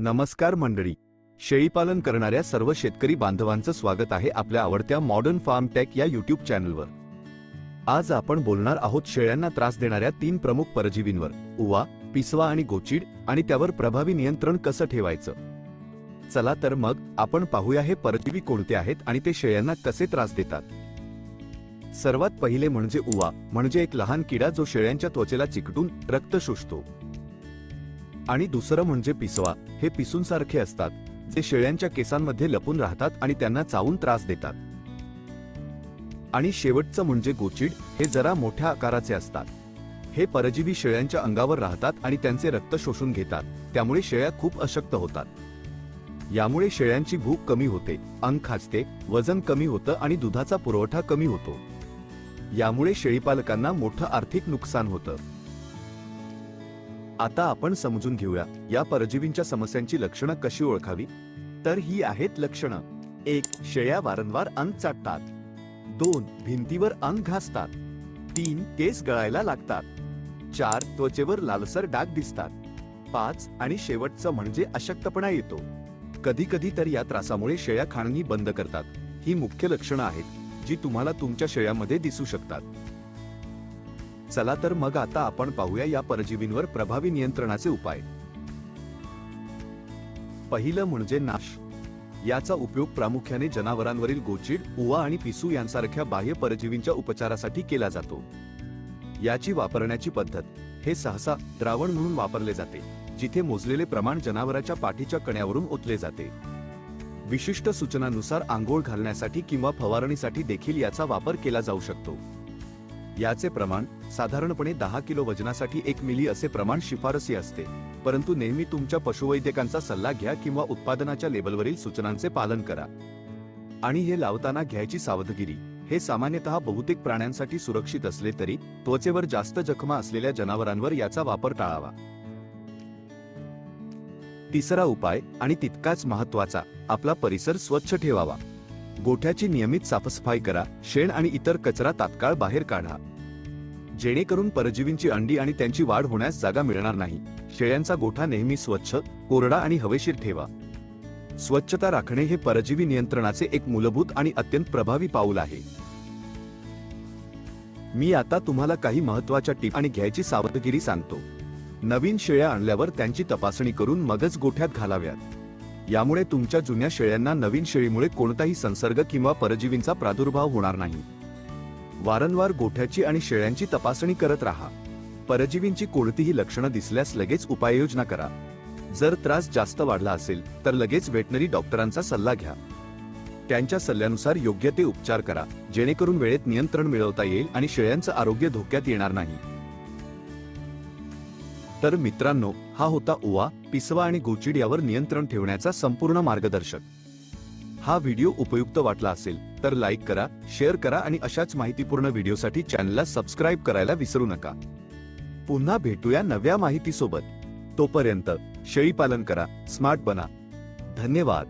नमस्कार मंडळी. शेळीपालन करणाऱ्या सर्व शेतकरी बांधवांचं स्वागत आहे आपल्या आवडत्या मॉडर्न फार्म टेक या युट्यूब चॅनलवर. आज आपण बोलणार आहोत शेळ्यांना त्रास देणाऱ्या तीन प्रमुख परजीवींवर उवा पिसवा आणि गोचिड आणि त्यावर प्रभावी नियंत्रण कसं ठेवायचं? चला तर मग आपण पाहूया हे परजीवी कोणते आहेत आणि ते शेळ्यांना कसे त्रास देतात. सर्वात पहिले म्हणजे उवा म्हणजे एक लहान किडा जो शेळ्यांच्या त्वचेला चिकटून रक्त शोषतो. आणि दुसरं म्हणजे पिसवा. हे पिसूंसारखे असतात. जे शेळ्यांच्या केसांमध्ये लपून राहतात आणि त्यांना चावून त्रास देतात. आणि शेवटचं म्हणजे गोचिड. हे जरा मोठ्या आकाराचे असतात. हे परजीवी शेळ्यांच्या अंगावर राहतात आणि त्यांचे रक्त शोषून घेतात. त्यामुळे शेळ्या खूप अशक्त होतात. यामुळे शेळ्यांची भूक कमी होते अंग खाजते वजन कमी होतं आणि दुधाचा पुरवठा कमी होतो. यामुळे शेळीपालकांना मोठं आर्थिक नुकसान होतं. आता आपण समजून घेऊया या परजीवींच्या समस्यांची लक्षणं कशी ओळखावी? तर ही आहेत लक्षणं. एक शेळ्या वारंवार अंग चाटतात. दोन भिंतीवर अंग घासतात. तीन केस गळायला लागतात. चार त्वचेवर लालसर डाग दिसतात. पाच आणि शेवटचं म्हणजे अशक्तपणा येतो. कधी कधी तर या त्रासामुळे शेळ्या खाणणी बंद करतात. ही मुख्य लक्षणं आहेत जी तुम्हाला तुमच्या शेळ्यामध्ये दिसू शकतात. चला तर मग आता आपण पाहूया या परजीवींवर प्रभावी नियंत्रणाचे उपाय. पहिलं म्हणजे नाश. याचा उपयोग प्रामुख्याने जनावरांवरील गोचिड उवा आणि पिसू यांसारख्या बाह्य परजीवींच्या उपचारासाठी केला जातो. याची वापरण्याची पद्धत. हे सहसा द्रावण म्हणून वापरले जाते जिथे मोजलेले प्रमाण जनावराच्या पाठीच्या कण्यावरून ओतले जाते. विशिष्ट सूचनानुसार आंघोळ घालण्यासाठी किंवा फवारणीसाठी देखील याचा वापर केला जाऊ शकतो. याचे प्रमाण साधारणपणे दहा किलो वजनासाठी एक मिली असे प्रमाण शिफारसी असते. परंतु नेहमी तुमच्या पशुवैद्यकांचा सल्ला घ्या किंवा उत्पादनाच्या लेबलवरील सूचनांचे पालन करा. आणि हे लावताना घ्यायची सावधगिरी. हे सामान्यतः बहुतेक प्राण्यांसाठी सुरक्षित असले तरी त्वचेवर जास्त जखमा असलेल्या जनावरांवर याचा वापर टाळावा. तिसरा उपाय आणि तितकाच महत्त्वाचा आपला परिसर स्वच्छ ठेवावा. गोठ्याची नियमित साफसफाई करा शेण आणि इतर कचरा तात्काळ बाहेर काढा. जेणेकरून परजीवींची अंडी आणि त्यांची वाढ होण्यास जागा मिळणार नाही. शेळ्यांचा गोठा नेहमी स्वच्छ कोरडा आणि हवेशीर ठेवा. स्वच्छता राखणे हे परजीवी नियंत्रणाचे एक मूलभूत आणि अत्यंत प्रभावी पाऊल आहे. मी आता तुम्हाला काही महत्त्वाच्या टीप आणि घ्यायची सावधगिरी सांगतो. नवीन शेळ्या आणल्यावर त्यांची तपासणी करून मगच गोठ्यात घालाव्यात. यामुळे तुमच्या जुन्या शेळ्यांना नवीन शेळीमुळे कोणताही संसर्ग किंवा परजीवींचा प्रादुर्भाव होणार नाही. वारंवार गोठ्याची आणि शेळ्यांची तपासणी करत राहा. परजीवींची कोणतीही लक्षणं दिसल्यास लगेच उपाययोजना करा. जर त्रास जास्त वाढला असेल तर लगेच वेटनरी डॉक्टरांचा सल्ला घ्या. त्यांच्या सल्ल्यानुसार योग्य ते उपचार करा जेणेकरून वेळेत नियंत्रण मिळवता येईल आणि शेळ्यांचं आरोग्य धोक्यात येणार नाही. तर मित्रांनो हा होता ओवा पिसवा आणि गोचिड यावर नियंत्रण ठेवण्याचा संपूर्ण मार्गदर्शक. हा व्हिडिओ उपयुक्त वाटला असेल तर लाईक करा शेअर करा आणि अशाच माहितीपूर्ण व्हिडिओसाठी चॅनलला सबस्क्राईब करायला विसरू नका. पुन्हा भेटूया नव्या माहितीसोबत. तोपर्यंत शेळीपालन करा स्मार्ट बना. धन्यवाद.